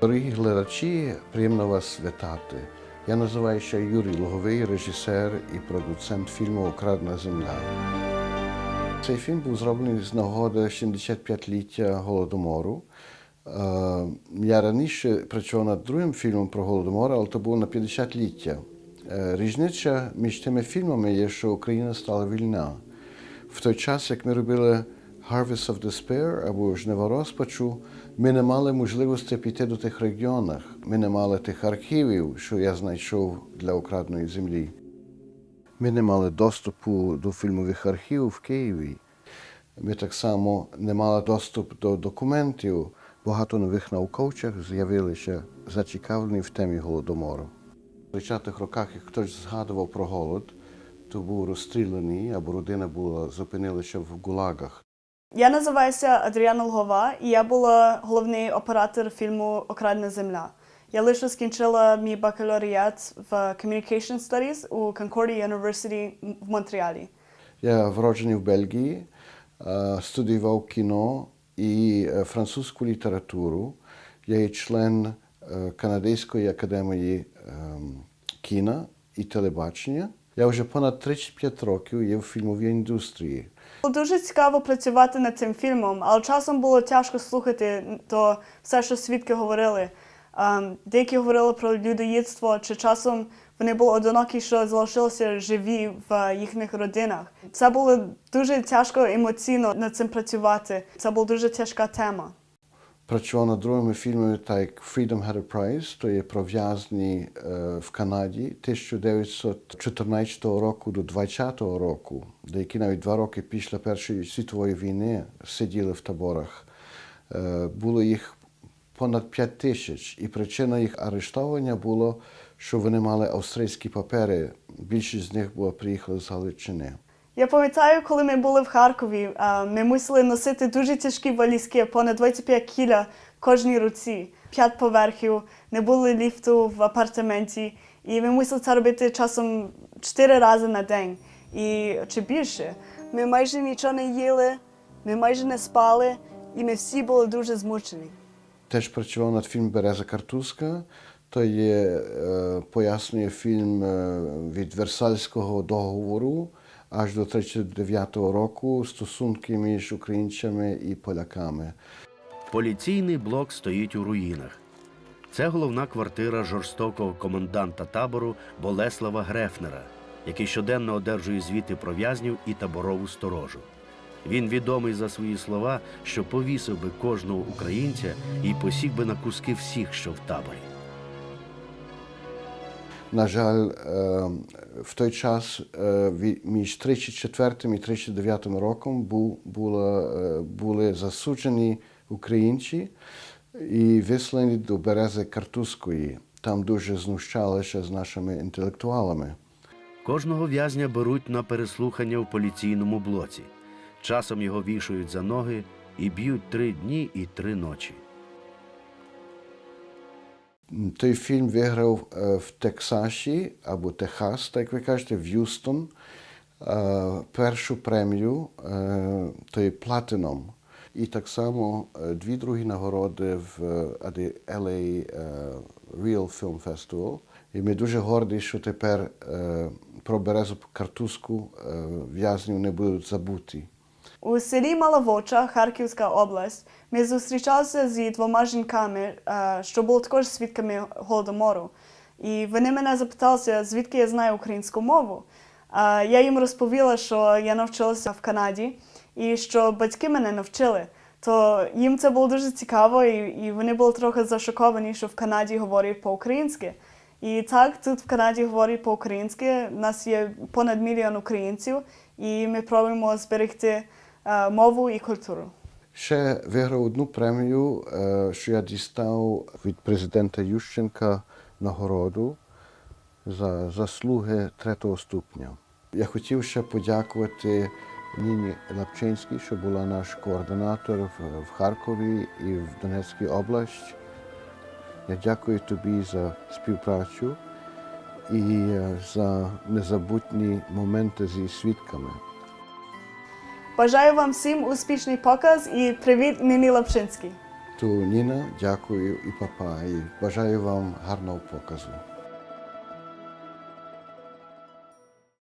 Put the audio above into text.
Дорогі глядачі, приємно вас вітати. Я називаюся Юрій Луговий, режисер і продуцент фільму Окрадна земля. Цей фільм був зроблений з нагоди 75-ліття Голодомору. Е, Я раніше працював над другим фільмом про Голодомор, але то було на 50-ліття. Е, Різниця між тими фільмами є, що Україна стала вільна. В той час, як ми робили Harvest of Despair або Жнива розпачу, ми не мали можливості піти до тих регіонах. Ми не мали тих архівів, що я знайшов для украдної землі. Ми не мали доступу до фільмових архівів в Києві. Ми так само не мали доступ до документів. Багато нових науковців з'явилися зацікавлені в темі голодомору. В 30-х роках, як хтось згадував про голод, то був розстріляний або родина була зупинилася в гулагах. Я називаюся Адріана Лгова, і я була головний оператор фільму Окрадна земля. Я лише скінчила мій бакалавріат в Communication Studies у Concordia University в Монреалі. Я вроджений в Бельгії, е, студіював кіно і е, французьку літературу. Я є член е, Канадської академії ем, кіна і телебачення. Я вже понад 35 років є в фільмовій індустрії. Було дуже цікаво працювати над цим фільмом, але часом було тяжко слухати то все, що свідки говорили. Ем, Деякі говорили про людоїдство, чи часом вони були одинокі, що залишилися живі в їхніх родинах. Це було дуже тяжко емоційно над цим працювати. Це була дуже тяжка тема. Працював над другими фільмами, так як Freedom Had a Price, то є про в'язні е, в Канаді 1914 року до 20 року, деякі навіть два роки після Першої світової війни сиділи в таборах. Е, було їх понад 5 тисяч, і причина їх арештовання було, що вони мали австрійські папери. Більшість з них приїхали з Галичини. Я пам'ятаю, коли ми були в Харкові, ми мусили носити дуже тяжкі валізки, понад 25 кіля кожній руці, п'ять поверхів, не було ліфту в апартаменті, і ми мусили це робити часом чотири рази на день і чи більше. Ми майже нічого не їли, ми майже не спали, і ми всі були дуже змучені. Теж працював над фільмом Береза Картузька. То є, е, пояснює фільм е, від Версальського договору аж до 39-го року стосунки між українцями і поляками. Поліційний блок стоїть у руїнах. Це головна квартира жорстокого коменданта табору Болеслава Грефнера, який щоденно одержує звіти про в'язнів і таборову сторожу. Він відомий за свої слова, що повісив би кожного українця і посік би на куски всіх, що в таборі. На жаль, е, в той час е, між 34 і 39 роком е, були засуджені українці і вислані до Берези Картузької. Там дуже знущалися з нашими інтелектуалами. Кожного в'язня беруть на переслухання в поліційному блоці. Часом його вішають за ноги і б'ють три дні і три ночі. Той фільм виграв е, в Тексасі або Техас, так ви кажете, в Юстон, е, першу премію, е, то є Platinum. І так само дві другі нагороди в LA Real Film Festival. І ми дуже горді, що тепер про Березу Картузьку е, в'язнів не будуть забуті. У селі Маловоча, Харківська область, ми зустрічалися зі двома жінками, е, що були також свідками голодомору. І вони мене запиталися, звідки я знаю українську мову. Е, Я їм розповіла, що я навчилася в Канаді і що батьки мене навчили. То їм це було дуже цікаво, і, вони були трохи зашоковані, що в Канаді говорять по-українськи. І так, тут в Канаді говорять по-українськи. У нас є понад мільйон українців, і ми пробуємо зберегти мову і культуру. Ще виграв одну премію, е, що я дістав від президента Ющенка нагороду за заслуги третього ступня. Я хотів ще подякувати Ніні Лапчинській, що була наш координатор в, в Харкові і в Донецькій області. Я дякую тобі за співпрацю і е, за незабутні моменти зі свідками. Бажаю вам всім успішний показ і привіт Ніні Лапшинській. Ту Ніна, дякую і папа, і бажаю вам гарного показу.